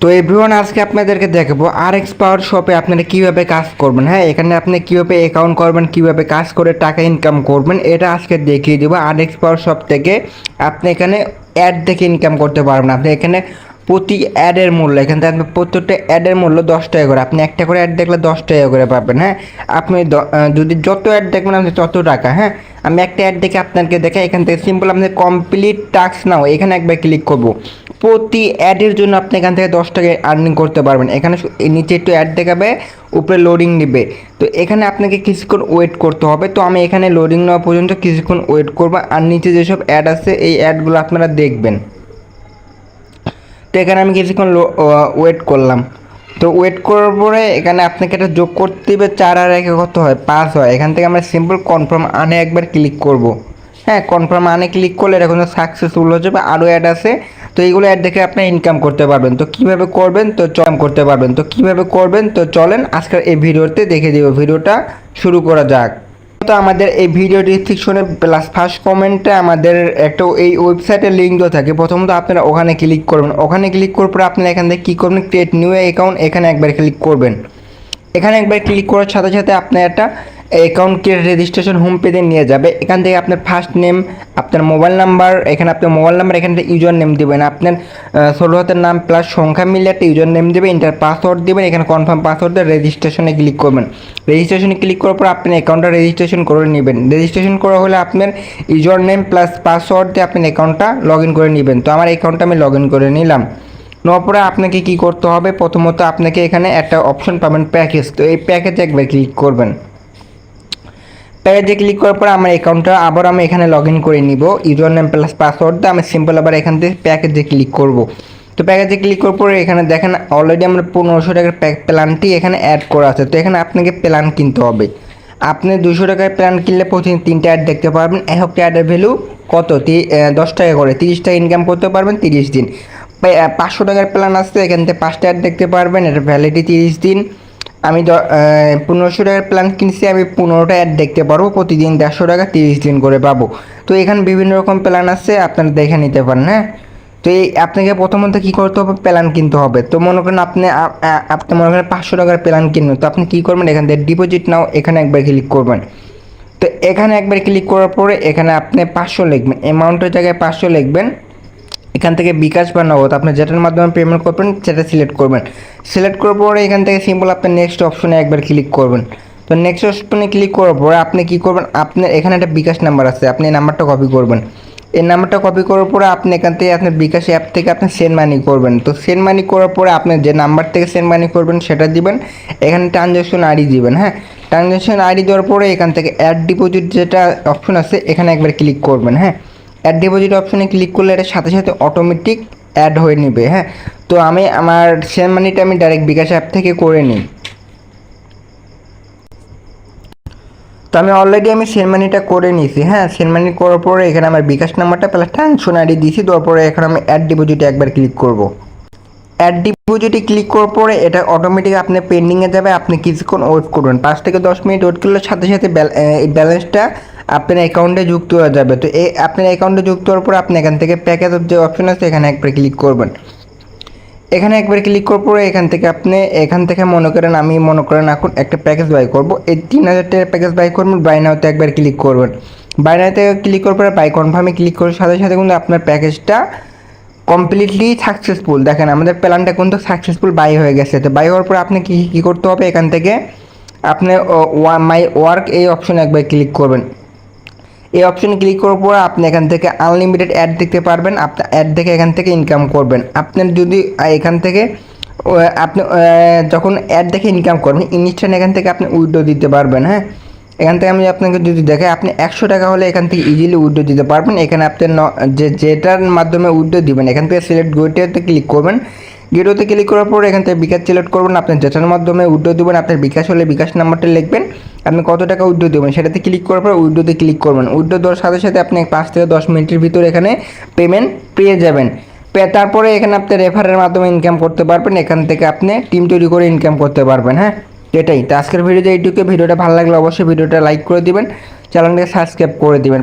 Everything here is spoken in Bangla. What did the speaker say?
তো এভরিওয়ান আজকে আপনাদেরকে দেখাবো আর এক্স পাওয়ার শপে আপনারা কীভাবে কাজ করবেন। হ্যাঁ এখানে আপনি কীভাবে অ্যাকাউন্ট করবেন, কীভাবে কাজ করে টাকা ইনকাম করবেন, এটা আজকে দেখিয়ে দেবো। আর এক্স পাওয়ার শপ থেকে আপনি এখানে অ্যাড দেখে ইনকাম করতে পারবেন। আপনি এখানে প্রতি অ্যাডের মূল্য, এখান থেকে প্রত্যেকটা অ্যাডের মূল্য দশ টাকা করে, আপনি একটা করে অ্যাড দেখলে দশ টাকা করে পাবেন। হ্যাঁ আপনি যদি যত অ্যাড দেখবেন, আপনি তত টাকা। হ্যাঁ আমি একটা অ্যাড দেখে আপনাকে দেখে এখান থেকে সিম্পল আপনি কমপ্লিট টাস্ক নাও, এখানে একবার ক্লিক করব। প্রতি অ্যাডের জন্য আপনি এখান থেকে দশ টাকা আর্নিং করতে পারবেন। এখানে নিচে একটু অ্যাড দেখাবে, উপরে লোডিং নেবে। তো এখানে আপনাকে কিছুক্ষণ ওয়েট করতে হবে। তো আমি এখানে লোডিং নেওয়া পর্যন্ত কিছুক্ষণ ওয়েট করব। আর নিচে যেসব অ্যাড আছে, এই অ্যাডগুলো আপনারা দেখবেন। তো এখানে আমি কিছুক্ষণ ওয়েট করলাম। তো ওয়েট করার পরে এখানে আপনাকে এটা যোগ করতে দিবে চার আর একে কত হয়? পাঁচ হয়। এখান থেকে আমরা সিম্পল কনফার্ম আনে একবার ক্লিক করব। হ্যাঁ কনফার্ম আনে ক্লিক করলে এটা কোনো সাকসেসফুল হচ্ছে বা আরও অ্যাড আছে। তো এইগুলো অ্যাড দেখে আপনি ইনকাম করতে পারবেন। তো কীভাবে করবেন? তো চম করতে পারবেন। তো কীভাবে করবেন? তো চলেন, আজকের এই ভিডিওতে দেখে দিব। ভিডিওটা শুরু করা যাক। তো আমাদের এই ভিডিও ডিসক্রিপশনে প্লাস ফার্স্ট কমেন্টে আমাদের একটা এই ওয়েবসাইটের লিঙ্ক দেওয়া থাকে। প্রথমত আপনারা ওখানে ক্লিক করবেন। ওখানে ক্লিক করার পর আপনারা এখান থেকে কী করবেন? ক্রিয়েট নিউ অ্যাকাউন্ট এখানে একবার ক্লিক করবেন। এখানে একবার ক্লিক করার সাথে সাথে আপনার একটা অ্যাকাউন্ট ক্রিয়েট রেজিস্ট্রেশন হোম পেজে নিয়ে যাবে। এখান থেকে আপনার ফার্স্ট নেম আপনার মোবাইল নাম্বার এখানে আপনার মোবাইল নাম্বার এখানে একটা ইউজার নেম দেবেন। আপনার ষোলো হাতের নাম প্লাস সংখ্যা মিলে একটা ইউজার নেম দেবেন ইন্টার পাসওয়ার্ড দেবেন, এখানে কনফার্ম পাসওয়ার্ড দিয়ে রেজিস্ট্রেশনে ক্লিক করবেন। রেজিস্ট্রেশনে ক্লিক করার পর আপনি অ্যাকাউন্টটা রেজিস্ট্রেশন করে নেবেন। রেজিস্ট্রেশন করা হলে আপনার ইউজার নেম প্লাস পাসওয়ার্ড দিয়ে আপনি অ্যাকাউন্টটা লগ ইন করে নেবেন। তো আমার অ্যাকাউন্টটা আমি লগ ইন করে নিলাম। নেওয়ার পরে আপনাকে কি করতে হবে? প্রথমত আপনাকে এখানে একটা অপশন পাবেন প্যাকেজ তো এই প্যাকেজে একবার ক্লিক করবেন। প্যাকেজে ক্লিক করার পর আমার অ্যাকাউন্টটা আবার আমি এখানে লগ ইন করে নিব। ইউজার নেম প্লাস পাসওয়ার্ড দিয়ে আমি সিম্পল আবার এখান থেকে প্যাকেজে ক্লিক করব। তো প্যাকেজে ক্লিক করার পরে এখানে দেখেন অলরেডি আমরা পনেরোশো টাকার প্যাক প্ল্যানটি এখানে অ্যাড করা আছে। তো এখানে আপনাকে প্ল্যান কিনতে হবে। আপনি দুশো টাকার প্ল্যান কিনলে প্রতিদিন তিনটে অ্যাড দেখতে পারবেন। এক একটা অ্যাডের ভ্যালু কত? দশ টাকা করে। তিরিশ টাকা ইনকাম করতে পারবেন তিরিশ দিন। পাঁচশো টাকার প্ল্যান আসছে এখান থেকে পাঁচটা অ্যাড দেখতে পারবেন। এটা ভ্যালিডিটি তিরিশ দিন। আমি পনেরোশো টাকার প্ল্যান কিনছি, আমি পনেরোটা অ্যাড দেখতে পারব, প্রতিদিন দেড়শো টাকা, তিরিশ দিন করে পাবো। তো এখানে বিভিন্ন রকম প্ল্যান আছে, আপনারা দেখে নিতে পারেন হ্যাঁ? তো এই আপনাকে প্রথমত কী করতে হবে প্ল্যান কিনতে হবে। তো মনে করেন আপনি আপনি মনে করেন পাঁচশো টাকার প্ল্যান কিনবেন, তো আপনি কী করবেন, এখান থেকে ডিপোজিট নাও, এখানে একবার ক্লিক করবেন। তো এখানে একবার ক্লিক করার পরে এখানে আপনি পাঁচশো লিখবেন অ্যামাউন্টের জায়গায় পাঁচশো লিখবেন। এখান থেকে বিকাশ বা নগদ, আপনি যেটার মাধ্যমে পেমেন্ট করবেন, সেটা সিলেক্ট করবেন। সিলেক্ট করার পরে এখান থেকে সিম্পল আপনি নেক্সট অপশনে একবার ক্লিক করবেন। তো নেক্সট অপশনে ক্লিক করার পরে আপনি কি করবেন? আপনার এখানে একটা বিকাশ নাম্বার আছে, আপনি এই নাম্বারটা কপি করবেন। এই নাম্বারটা কপি করার পরে আপনি এখান থেকে আপনার বিকাশ অ্যাপ থেকে আপনি সেন্ড মানি করবেন। তো সেন্ড মানি করার পরে আপনি যে নাম্বার থেকে সেন্ড মানি করবেন, সেটা দিবেন। এখানে ট্রানজ্যাকশন আইডি দিবেন হ্যাঁ? ট্রানজ্যাকশন আইডি দেওয়ার পরে এখান থেকে অ্যাড ডিপোজিট যেটা অপশন আছে, এখানে একবার ক্লিক করবেন হ্যাঁ? অ্যাড ডিপোজিট অপশনে ক্লিক করলে এটা সাথে সাথে অটোমেটিক অ্যাড হয়ে নেবে হ্যাঁ? তো আমি আমার সেম মানিটা আমি ডাইরেক্ট বিকাশ অ্যাপ থেকে করে নিই। তো আমি অলরেডি আমি সেন্ড মানিটা করে নিয়েছি হ্যাঁ? সেন্ড মানি করার পরে এখানে আমার বিকাশ নাম্বারটা প্লাস ট্রানশন আইডি দিয়েছি তারপরে এখানে আমি অ্যাড ডিপোজিটে একবার ক্লিক করব। অ্যাড ডিপোজিটে ক্লিক করার পরে এটা অটোমেটিক আপনি পেন্ডিংয়ে যাবে, আপনি কিছুক্ষণ ওয়েট করবেন পাঁচ থেকে দশ মিনিট ওয়েট করলে সাথে সাথে এই ব্যালেন্সটা আপনার অ্যাকাউন্টে যুক্ত হয়ে যাবে। তো এই আপনার অ্যাকাউন্টে যুক্ত হওয়ার পরে আপনি এখান থেকে প্যাকেজের যে অপশন আছে, এখানে একবার ক্লিক করবেন। এখানে একবার ক্লিক করার পরে এখান থেকে আপনি, এখান থেকে মনে করেন আমি মনে করেন এখন একটা প্যাকেজ বাই করব। এই তিন হাজার টাকার প্যাকেজ বাই করবেন বাই নাওতে একবার ক্লিক করবেন। বাই নাওতে ক্লিক করার পরে বাই কনফার্মে ক্লিক করার সাথে সাথে কিন্তু আপনার প্যাকেজটা কমপ্লিটলি সাকসেসফুল দেখেন, আমাদের প্ল্যানটা কিন্তু সাকসেসফুল বাই হয়ে গেছে। তো বাই হওয়ার পর আপনি কী কী করতে হবে এখান থেকে? আপনি মাই ওয়ার্ক এই অপশনে একবার ক্লিক করবেন। এই অপশনে ক্লিক করার পর আপনি এখান থেকে আনলিমিটেড অ্যাড দেখতে পারবেন। আপনি অ্যাড দেখে এখান থেকে ইনকাম করবেন। আপনার যদি এখান থেকে আপনি যখন অ্যাড দেখে ইনকাম করবেন ইনস্ট্যান্ট এখান থেকে আপনি উইড্রো দিতে পারবেন হ্যাঁ? এখান থেকে আমি আপনাকে যদি দেখাই, আপনি একশো টাকা হলে এখান থেকে ইজিলি উইড্রো দিতে পারবেন। এখানে আপনি যে, যেটার মাধ্যমে উইড্রো দিবেন, এখান থেকে সিলেক্ট গেটওয়েতে ক্লিক করবেন। গেটওয়েতে ক্লিক করার পর এখান থেকে বিকাশ সিলেক্ট করবেন, আপনি যেটার মাধ্যমে উইড্রো দেবেন, আপনার বিকাশ হলে বিকাশ নাম্বারটা লিখবেন। আপনি কত টাকা উইড্রো দেবেন সেটাতে ক্লিক করার পর উইড্রোতে ক্লিক করবেন। উইড্রো দেওয়ার সাথে সাথে আপনি পাঁচ থেকে দশ মিনিটের ভিতরে এখানে পেমেন্ট পেয়ে যাবেন। তারপরে এখানে আপনি রেফারের মাধ্যমে ইনকাম করতে পারবেন। এখান থেকে আপনি টিম তৈরি করে ইনকাম করতে পারবেন হ্যাঁ? এটাই। তো আজকের ভিডিওতে এইটুকু ভিডিওটা ভালো লাগলে অবশ্যই ভিডিওটা লাইক করে দিবেন। চ্যানেলটাকে সাবস্ক্রাইব করে দিবেন।